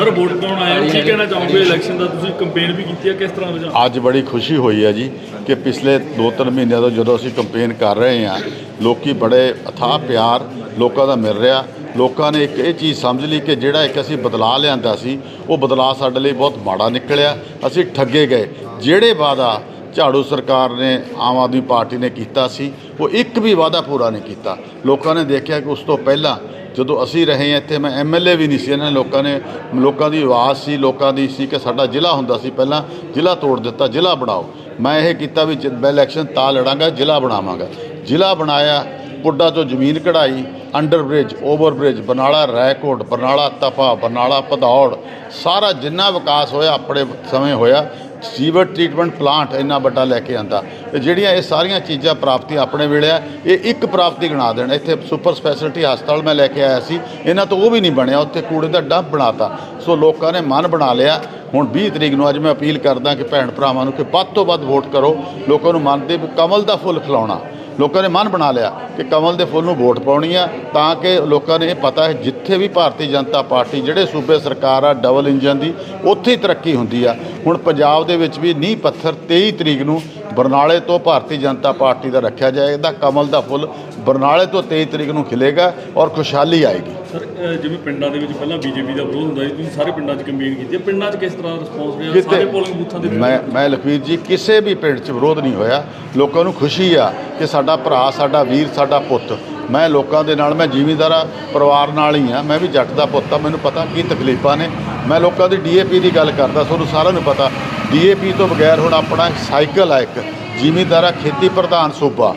Sir vote ਪਾਉਣ ਆਏ ਹੋ ਕੀ ਕਹਿਣਾ ਚਾਹੋਗੇ? ਇਲੈਕਸ਼ਨ ਦਾ ਤੁਸੀਂ ਕੰਪੇਨ ਵੀ ਕੀਤੀ ਹੈ ਕਿਸ ਤਰ੍ਹਾਂ ਰੁਝਾਨ ਅੱਜ ਬੜੀ ਖੁਸ਼ੀ ਹੋਈ ਹੈ ਜੀ ਕਿ ਪਿਛਲੇ 2-3 ਮਹੀਨਿਆਂ ਤੋਂ ਜਦੋਂ ਅਸੀਂ ਕੰਪੇਨ ਕਰ ਰਹੇ ਹਾਂ ਲੋਕੀ ਬੜੇ ਅਥਾਹ ਪਿਆਰ ਲੋਕਾਂ ਦਾ ਮਿਲ ਰਿਹਾ। ਲੋਕਾਂ ਨੇ ਇੱਕ ਇਹ ਚੀਜ਼ ਸਮਝ ਲਈ ਕਿ ਜਿਹੜਾ ਇੱਕ ਅਸੀਂ ਬਦਲਾਅ ਲਿਆਂਦਾ ਸੀ ਉਹ ਬਦਲਾਅ ਸਾਡੇ ਲਈ ਬਹੁਤ ਮਾੜਾ ਨਿਕਲਿਆ। ਅਸੀਂ ਠੱਗੇ ਗਏ। ਜਿਹੜੇ ਵਾਅਦਾ ਝਾੜੂ ਸਰਕਾਰ ਨੇ ਆਮ ਆਦਮੀ ਪਾਰਟੀ ਨੇ ਕੀਤਾ ਸੀ ਉਹ ਇੱਕ ਵੀ ਵਾਅਦਾ ਪੂਰਾ ਨਹੀਂ ਕੀਤਾ। ਲੋਕਾਂ ਨੇ ਦੇਖਿਆ ਕਿ ਉਸ ਤੋਂ ਪਹਿਲਾਂ ਜਦੋਂ ਅਸੀਂ ਰਹੇ ਹਾਂ ਇੱਥੇ, ਮੈਂ ਐਮਐਲਏ ਵੀ ਨਹੀਂ ਸੀ, ਇਹਨਾਂ ਨੇ ਲੋਕਾਂ ਨੇ, ਲੋਕਾਂ ਦੀ ਆਵਾਜ਼ ਸੀ, ਲੋਕਾਂ ਦੀ ਸੀ ਕਿ ਸਾਡਾ ਜ਼ਿਲ੍ਹਾ ਹੁੰਦਾ ਸੀ, ਪਹਿਲਾਂ ਜ਼ਿਲ੍ਹਾ ਤੋੜ ਦਿੱਤਾ, ਜ਼ਿਲ੍ਹਾ ਬਣਾਓ। ਮੈਂ ਇਹ ਕੀਤਾ ਵੀ ਜ- ਇਲੈਕਸ਼ਨ ਤਾਂ ਲੜਾਂਗਾ, ਜ਼ਿਲ੍ਹਾ ਬਣਾਵਾਂਗਾ। ਜ਼ਿਲ੍ਹਾ ਬਣਾਇਆ ਪੁੱਡਾ ਤੋਂ ਜ਼ਮੀਨ ਕਢਾਈ under bridge over bridge Barnala Raikot, Barnala Tapa, Barnala Bhadaur, ਸਾਰਾ ਜਿੰਨਾ ਵਿਕਾਸ ਹੋਇਆ ਆਪਣੇ ਸਮੇਂ ਹੋਇਆ, ਸੀਵਰ ਟ੍ਰੀਟਮੈਂਟ ਪਲਾਂਟ ਇੰਨਾ ਵੱਡਾ ਲੈ ਕੇ ਆਂਦਾ। ਤੇ ਜਿਹੜੀਆਂ ਇਹ ਸਾਰੀਆਂ ਚੀਜ਼ਾਂ ਪ੍ਰਾਪਤੀ ਆਪਣੇ ਵੇਲੇ ਆ, ਇਹ ਇੱਕ ਪ੍ਰਾਪਤੀ ਗਣਾ ਦੇਣ। ਇੱਥੇ ਸੁਪਰ ਸਪੈਸ਼ਲਿਟੀ ਹਸਪਤਾਲ ਮੈਂ ਲੈ ਕੇ ਆਇਆ ਸੀ, ਇਹਨਾਂ ਤੋਂ ਉਹ ਵੀ ਨਹੀਂ ਬਣਿਆ, ਉੱਥੇ ਕੂੜੇ ਦਾ ਡੰਪ ਬਣਾਤਾ। ਸੋ ਲੋਕਾਂ ਨੇ ਮਨ ਬਣਾ ਲਿਆ। ਹੁਣ 20 ਤਰੀਕ ਨੂੰ ਅੱਜ ਮੈਂ ਅਪੀਲ ਕਰਦਾ ਕਿ ਭੈਣ ਭਰਾਵਾਂ ਨੂੰ ਕਿ ਵੱਧ ਤੋਂ ਵੱਧ ਵੋਟ ਕਰੋ, ਲੋਕਾਂ ਨੂੰ ਮਨ ਦੇ ਵੀ ਕਮਲ ਦਾ ਫੁੱਲ ਖਿਲਾਉਣਾ। ਲੋਕਾਂ ਨੇ ਮਨ ਬਣਾ ਲਿਆ ਕਿ ਕਮਲ ਦੇ ਫੁੱਲ ਨੂੰ ਵੋਟ ਪਾਉਣੀ ਆ, ਤਾਂ ਕਿ ਲੋਕਾਂ ਨੇ ਇਹ ਪਤਾ ਹੈ ਜਿੱਥੇ ਵੀ ਭਾਰਤੀ ਜਨਤਾ ਪਾਰਟੀ, ਜਿਹੜੇ ਸੂਬੇ ਸਰਕਾਰ ਆ, ਡਬਲ ਇੰਜਨ ਦੀ, ਉੱਥੇ ਹੀ ਤਰੱਕੀ ਹੁੰਦੀ ਆ। ਹੁਣ ਪੰਜਾਬ ਦੇ ਵਿੱਚ ਵੀ ਨੀਂਹ ਪੱਥਰ 23 ਤਰੀਕ ਨੂੰ ਬਰਨਾਲੇ ਤੋਂ ਭਾਰਤੀ ਜਨਤਾ ਪਾਰਟੀ ਦਾ ਰੱਖਿਆ ਜਾਏਗਾ। ਕਮਲ ਦਾ ਫੁੱਲ ਬਰਨਾਲੇ ਤੋਂ 23 ਤਰੀਕ ਨੂੰ ਖਿਲੇਗਾ ਔਰ ਖੁਸ਼ਹਾਲੀ ਆਏਗੀ। ਸਰ ਅਹ ਜਿਵੇਂ ਪਿੰਡਾਂ ਦੇ ਵਿੱਚ ਪਹਿਲਾਂ ਬੀਜੇਪੀ ਦਾ ਵਿਰੋਧ ਹੁੰਦਾ ਸੀ ਤੁਸੀਂ ਸਾਰੇ ਪਿੰਡਾਂ 'ਚ ਕੰਪੇਨ ਕੀਤੀ ਹੈ। ਪਿੰਡਾਂ 'ਚ ਕਿਸ ਤਰ੍ਹਾਂ ਰਿਸਪੌਂਸ ਰਿਹਾ? ਸਾਰੇ ਪੋਲਿੰਗ ਬੂਥਾਂ ਦੇ ਵਿੱਚ? ਮੈਂ ਮੈਂ ਲਖਵੀਰ ਜੀ ਕਿਸੇ ਵੀ ਪਿੰਡ 'ਚ ਵਿਰੋਧ ਨਹੀਂ ਹੋਇਆ। ਲੋਕਾਂ ਨੂੰ ਖੁਸ਼ੀ ਆ ਕਿ ਸਾਡਾ ਭਰਾ ਸਾਡਾ ਵੀਰ ਸਾਡਾ ਪੁੱਤ ਮੈਂ ਲੋਕਾਂ ਦੇ ਨਾਲ ਮੈਂ ਜ਼ਿਮੀਂਦਾਰਾ ਪਰਿਵਾਰ ਨਾਲ ਹੀ ਆ ਮੈਂ ਵੀ ਜੱਟ ਦਾ ਪੁੱਤ ਆ ਮੈਨੂੰ ਪਤਾ ਕੀ ਤਕਲੀਫਾਂ ਨੇ। ਮੈਂ ਲੋਕਾਂ ਦੀ ਡੀਏਪੀ ਦੀ ਗੱਲ ਕਰਦਾ ਤੁਹਾਨੂੰ ਸਾਰਿਆਂ ਨੂੰ ਪਤਾ ਡੀਏਪੀ ਤੋਂ ਬਗੈਰ ਹੁਣ ਆਪਣਾ ਸਾਈਕਲ ਆ ਇੱਕ ਜ਼ਿਮੀਂਦਾਰਾ ਖੇਤੀ ਪ੍ਰਧਾਨ ਸੂਬਾ।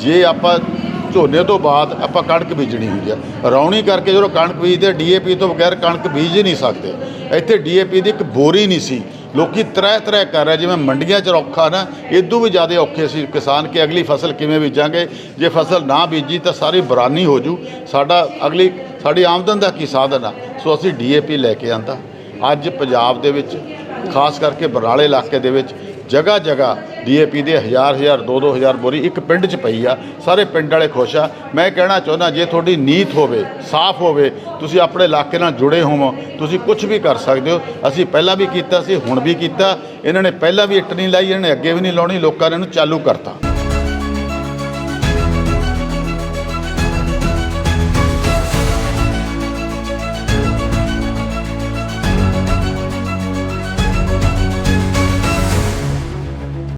ਜੇ ਆਪਾਂ ਝੋਨੇ ਤੋਂ ਬਾਅਦ ਆਪਾਂ ਕਣਕ ਬੀਜਣੀ ਹੁੰਦੀ ਆ। ਰੌਣੀ ਕਰਕੇ ਜਦੋਂ ਕਣਕ ਬੀਜਦੇ ਡੀਏਪੀ ਤੋਂ ਬਗੈਰ ਕਣਕ ਬੀਜ ਹੀ ਨਹੀਂ ਸਕਦੇ। ਇੱਥੇ ਡੀਏਪੀ ਦੀ ਇੱਕ ਬੋਰੀ ਨਹੀਂ ਸੀ। ਲੋਕੀ ਤਰ੍ਹਾਂ ਤਰ੍ਹਾਂ ਕਰ ਰਹੇ ਜਿਵੇਂ ਮੰਡੀਆਂ 'ਚ ਔਖਾ ਨਾ ਇਦੋਂ ਵੀ ਜ਼ਿਆਦਾ ਔਖੇ ਸੀ ਕਿਸਾਨ ਕਿ ਅਗਲੀ ਫਸਲ ਕਿਵੇਂ ਬੀਜਾਂਗੇ। ਜੇ ਫਸਲ ਨਾ ਬੀਜੀ ਤਾਂ ਸਾਰੀ ਬਰਾਨੀ ਹੋ ਜੂ। ਸਾਡਾ ਅਗਲੀ, ਸਾਡੀ ਆਮਦਨ ਦਾ ਕੀ ਸਾਧਨ ਆ? ਸੋ ਅਸੀਂ ਡੀਏਪੀ ਲੈ ਕੇ ਆਂਦਾ। ਅੱਜ ਪੰਜਾਬ ਦੇ ਵਿੱਚ, ਖਾਸ ਕਰਕੇ ਬਰਨਾਲੇ ਇਲਾਕੇ ਦੇ ਵਿੱਚ ਜਗ੍ਹਾ ਜਗ੍ਹਾ ਡੀਏਪੀ ਦੇ ਹਜ਼ਾਰ ਹਜ਼ਾਰ, ਦੋ ਦੋ ਹਜ਼ਾਰ ਬੋਰੀ ਇੱਕ ਪਿੰਡ 'ਚ ਪਈ ਆ। ਸਾਰੇ ਪਿੰਡ ਵਾਲੇ ਖੁਸ਼ ਆ। ਮੈਂ ਕਹਿਣਾ ਚਾਹੁੰਦਾ, ਜੇ ਤੁਹਾਡੀ ਨੀਤ ਹੋਵੇ, ਸਾਫ਼ ਹੋਵੇ, ਤੁਸੀਂ ਆਪਣੇ ਇਲਾਕੇ ਨਾਲ ਜੁੜੇ ਹੋਵੋ, ਤੁਸੀਂ ਕੁਝ ਵੀ ਕਰ ਸਕਦੇ ਹੋ। ਅਸੀਂ ਪਹਿਲਾਂ ਵੀ ਕੀਤਾ ਸੀ, ਹੁਣ ਵੀ ਕੀਤਾ। ਇਹਨਾਂ ਨੇ ਪਹਿਲਾਂ ਵੀ ਇੱਟ ਨਹੀਂ ਲਾਈ, ਇਹਨਾਂ ਨੇ ਅੱਗੇ ਵੀ ਨਹੀਂ ਲਾਉਣੀ, ਲੋਕਾਂ ਨੇ ਇਹਨੂੰ ਚਾਲੂ ਕਰਤਾ।